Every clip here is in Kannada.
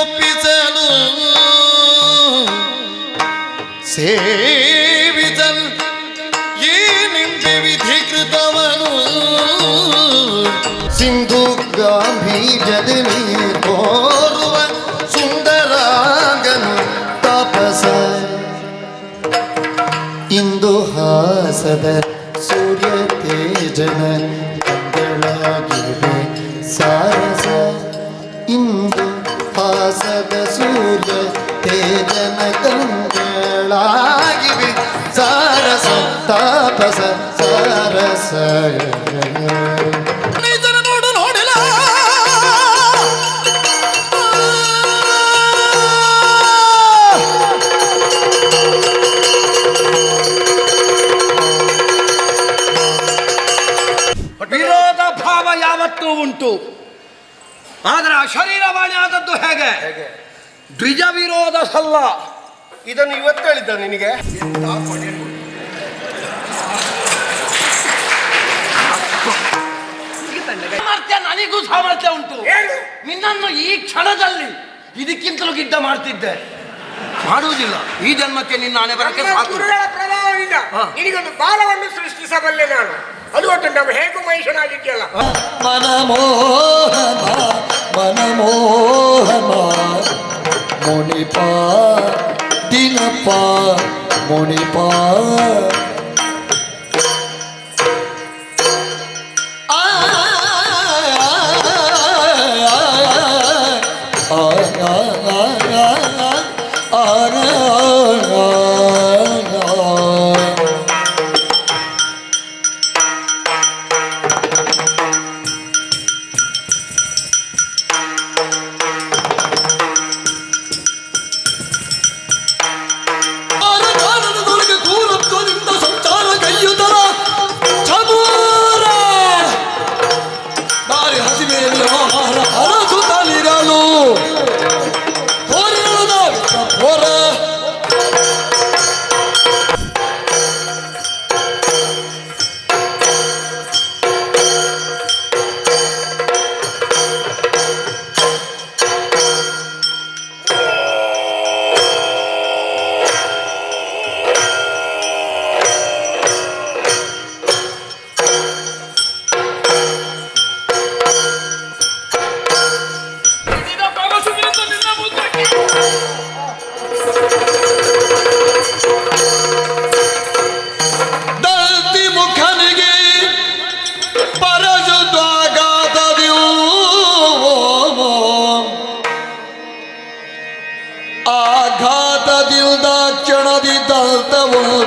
ಒಪ್ಪಿಸಲು ಈ ಏನೆಂಬೆ ವಿಧಿಕೃತವನು. ಸಿಂಧು ಗಾಂಭೀರ್ಯದಲ್ಲಿ ತೋರುವ ಸುಂದರಾಗನು ತಾಪಸ. ಇಂದು ಹಾಸದ ಸೂರ್ಯ ತೇಜನ ಸಾರಸ. ಇಂದು ಹಾಸದ ಸೂರ್ಯ ತೇಜನ ಕಂಗಳಾಗಿವೆ. ಸಾರಸ ತಾಪಸ ಸಾರಸ. ಆದರೆ ಅಶರೀರವಾಣಿ ಆದದ್ದು ಹೇಗೆ? ದ್ವಿಜ ವಿರೋಧ ಸಲ್ಲ. ಇದನ್ನು ಇವತ್ತು ಹೇಳಿದ್ದ ನಿನಗೆ. ಸಾಮರ್ಥ್ಯ ನನಗೂ ಸಾಮರ್ಥ್ಯ ಉಂಟು? ನಿನ್ನನ್ನು ಈ ಕ್ಷಣದಲ್ಲಿ ಇದಕ್ಕಿಂತಲೂ ಗಿಡ್ಡ ಮಾಡ್ತಿದ್ದೆ. ಮಾಡುವುದಿಲ್ಲ. ಈ ಜನ್ಮಕ್ಕೆ ನಿನ್ನ ಹಣೆ ಬರಕ್ಕೆ ನಮ್ಮ ಸಾಕು ಗುರುಗಳ ಪ್ರಭಾವದಿಂದ. ನಿನಗೊಂದು ಬಾಲವನ್ನು ಸೃಷ್ಟಿಸಬಲ್ಲೆ ನಾನು. ಅದು ಒಟ್ಟು ನಾವು ಹೇಗೂ ಮನುಷ್ಯನಾಗಿದ್ಯಲ್ಲ ಮನಮೋಹನ ಮನಮೋಹನ ಮುನಿಪ ದಿನಪ್ಪ ಮುನಿಪ ಆ,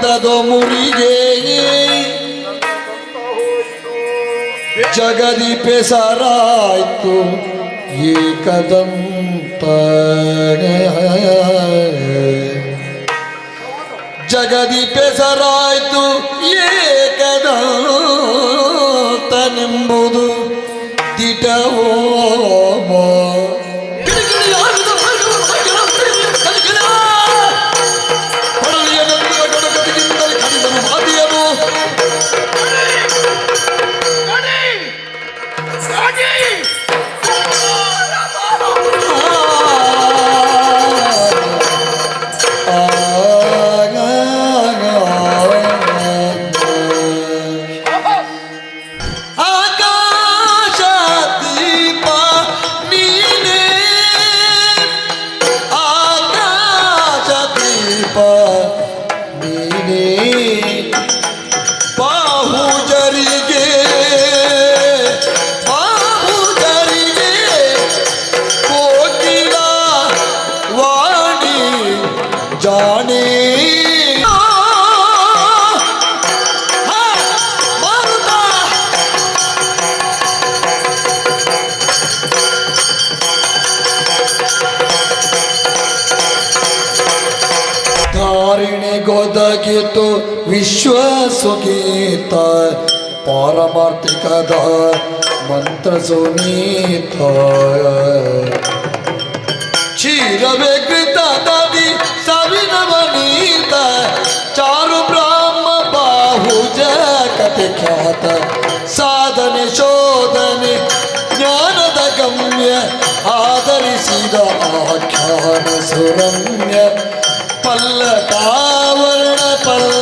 ಹೋದದು ಮುರಿಗೆ. ಜಗದಿ ಪೆಸರಾಯ್ತು ಏಕದಂತ ಜಗದಿ ಪೆಸರಾಯ್ತು ಏಕದಂತನೆಂಬುದು ದಿಟವೋ ನೀನೇ ಧಾರಿಣಿಗೊದಗಿತು ವಿಶ್ವ ಸುಗೀತ ಪಾರಮಾರ್ಥಿಕದ ಮಂತ್ರ ಸುನೀತ ಕ್ಷೀರವೇ ಕೃತ ನದಿ ಸವಿನವನೀತ ಚಾರು ಬ್ರಾಹ್ಮ ಬಾಹುಜ ಕತೆ ಖ್ಯಾತ ಸಾಧನೆ ಶೋಧನೆ ಜ್ಞಾನದ ಗಮ್ಯ ಆದರಿ ಆಲಿಸಿದ ಆಖ್ಯಾನ ಸುರಮ್ಯ பல்ல தாவர பல்ல